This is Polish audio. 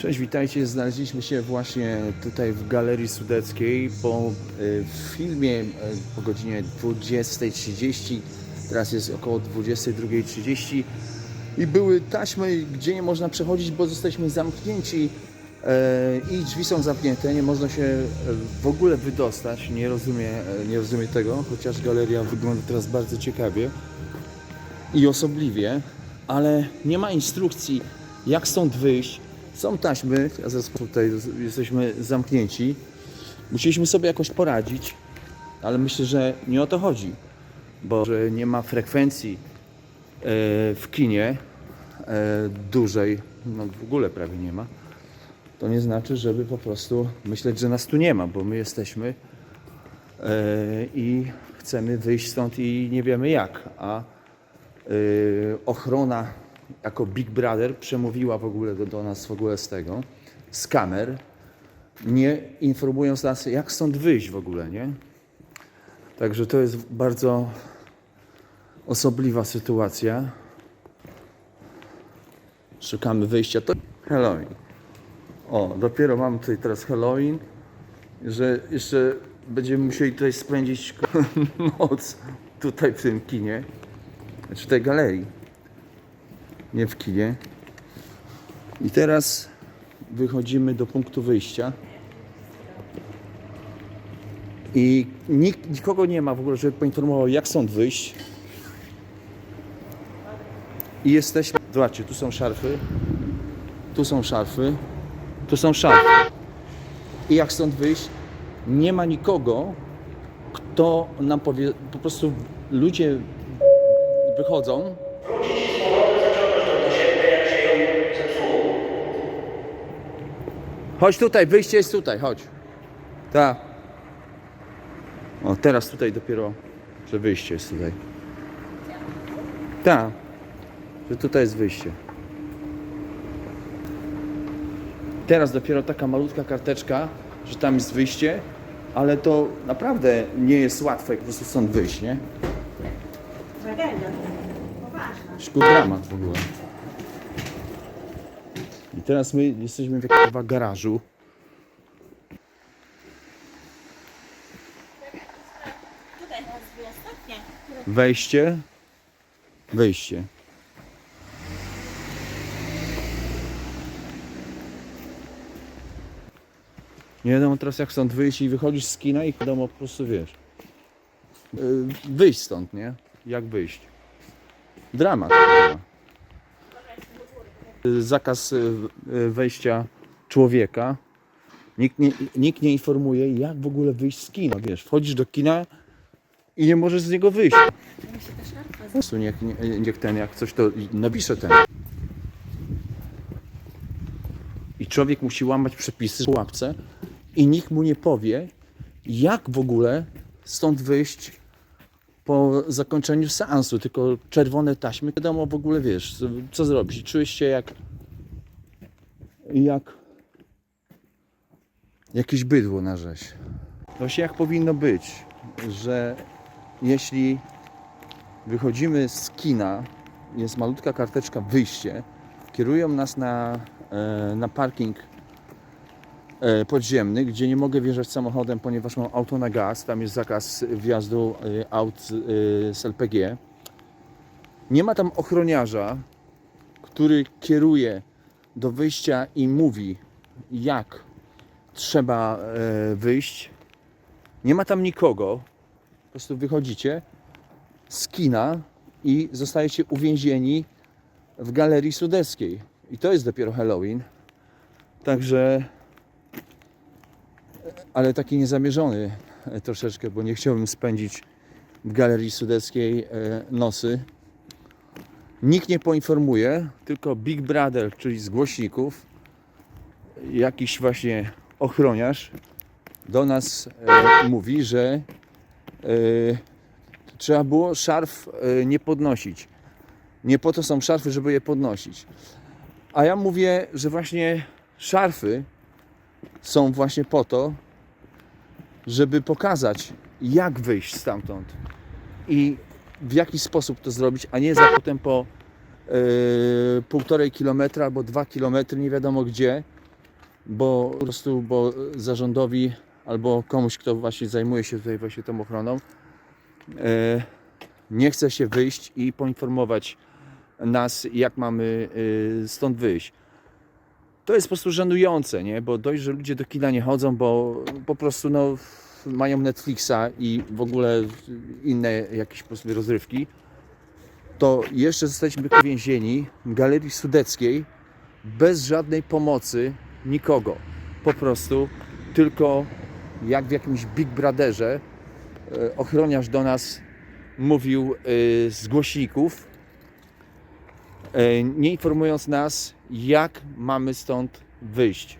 Cześć, witajcie. Znaleźliśmy się właśnie tutaj w Galerii Sudeckiej po y, filmie y, po godzinie 20.30. Teraz jest około 22.30 i były taśmy, gdzie nie można przechodzić, bo zostaliśmy zamknięci y, i drzwi są zamknięte, nie można się w ogóle wydostać. Nie rozumiem, nie rozumiem tego, chociaż galeria wygląda teraz bardzo ciekawie i osobliwie, ale nie ma instrukcji, jak stąd wyjść. Są taśmy, a zaraz tutaj jesteśmy zamknięci. Musieliśmy sobie jakoś poradzić, ale myślę, że nie o to chodzi, bo że nie ma frekwencji e, w kinie e, dużej, no w ogóle prawie nie ma. To nie znaczy, żeby po prostu myśleć, że nas tu nie ma, bo my jesteśmy e, i chcemy wyjść stąd i nie wiemy jak, a ochrona jako Big Brother przemówiła w ogóle do, do nas w ogóle z tego, z kamer, nie informując nas, jak stąd wyjść w ogóle, nie? Także to jest bardzo osobliwa sytuacja. Szukamy wyjścia. To Halloween. O, dopiero mamy tutaj teraz Halloween, że jeszcze będziemy musieli tutaj spędzić noc tutaj w tym kinie. Znaczy w tej galerii. Nie w kinie. I teraz wychodzimy do punktu wyjścia. I nikt, nikogo nie ma w ogóle, żeby poinformował, jak stąd wyjść. I jesteśmy. Zobaczcie, tu są szarfy. Tu są szarfy. Tu są szarfy. I jak stąd wyjść? Nie ma nikogo, kto nam powie. Po prostu ludzie wychodzą. Chodź tutaj, wyjście jest tutaj, chodź. Tak. O, teraz tutaj dopiero, że wyjście jest tutaj. Tak. Że tutaj jest wyjście. Teraz dopiero taka malutka karteczka, że tam jest wyjście, ale to naprawdę nie jest łatwe po prostu stąd wyjść, nie? Tragedia. Poważna. Szkół dramat w ogóle. I teraz my jesteśmy w jakimś garażu. Wejście, wyjście. Nie wiadomo teraz jak stąd wyjść i wychodzisz z kina i wiadomo po prostu wiesz. Yy, Wyjść stąd, nie? Jak wyjść? Dramat. chyba. Zakaz yy, yy, wejścia człowieka. Nikt nie, nikt nie informuje jak w ogóle wyjść z kina, wiesz. Wchodzisz do kina i nie możesz z niego wyjść. Niech, nie- niech ten, jak coś to napisze ten. I człowiek musi łamać przepisy w łapce i nikt mu nie powie, jak w ogóle stąd wyjść po zakończeniu seansu, tylko czerwone taśmy, wiadomo w ogóle wiesz, co, zrobić. Czujesz się jak jak jakieś bydło na rzeź. Właśnie jak powinno być, że jeśli wychodzimy z kina, jest malutka karteczka wyjście, kierują nas na, e, na parking podziemny, gdzie nie mogę wjeżdżać samochodem, ponieważ mam auto na gaz, tam jest zakaz wjazdu e, aut e, z LPG. Nie ma tam ochroniarza, który kieruje do wyjścia i mówi, jak trzeba e, wyjść. Nie ma tam nikogo. Po prostu wychodzicie, z kina i zostajecie uwięzieni w galerii sudeckiej. I to jest dopiero Halloween. Także, ale taki niezamierzony e, troszeczkę, bo nie chciałbym spędzić w galerii sudeckiej e, nosy. Nikt nie poinformuje, tylko Big Brother, czyli z głośników, jakiś właśnie ochroniarz do nas e, mówi, że trzeba było szarf nie podnosić. Nie po to są szarfy, żeby je podnosić. A ja mówię, że właśnie szarfy są właśnie po to, żeby pokazać, jak wyjść stamtąd i w jaki sposób to zrobić, a nie za potem po e, półtorej kilometra albo dwa kilometry, nie wiadomo gdzie, bo po prostu, bo zarządowi albo komuś, kto właśnie zajmuje się tutaj właśnie tą ochroną, e, nie chce się wyjść i poinformować nas, jak mamy e, stąd wyjść. To jest po prostu żenujące, nie? Bo dość, że ludzie do kina nie chodzą, bo po prostu no, mają Netflixa i w ogóle inne jakieś po prostu rozrywki, to jeszcze zostaliśmy więzieni w Galerii Sudeckiej bez żadnej pomocy nikogo. Po prostu tylko jak w jakimś Big Brotherze e, ochroniarz do nas mówił e, z głośników, e, nie informując nas, jak mamy stąd wyjść.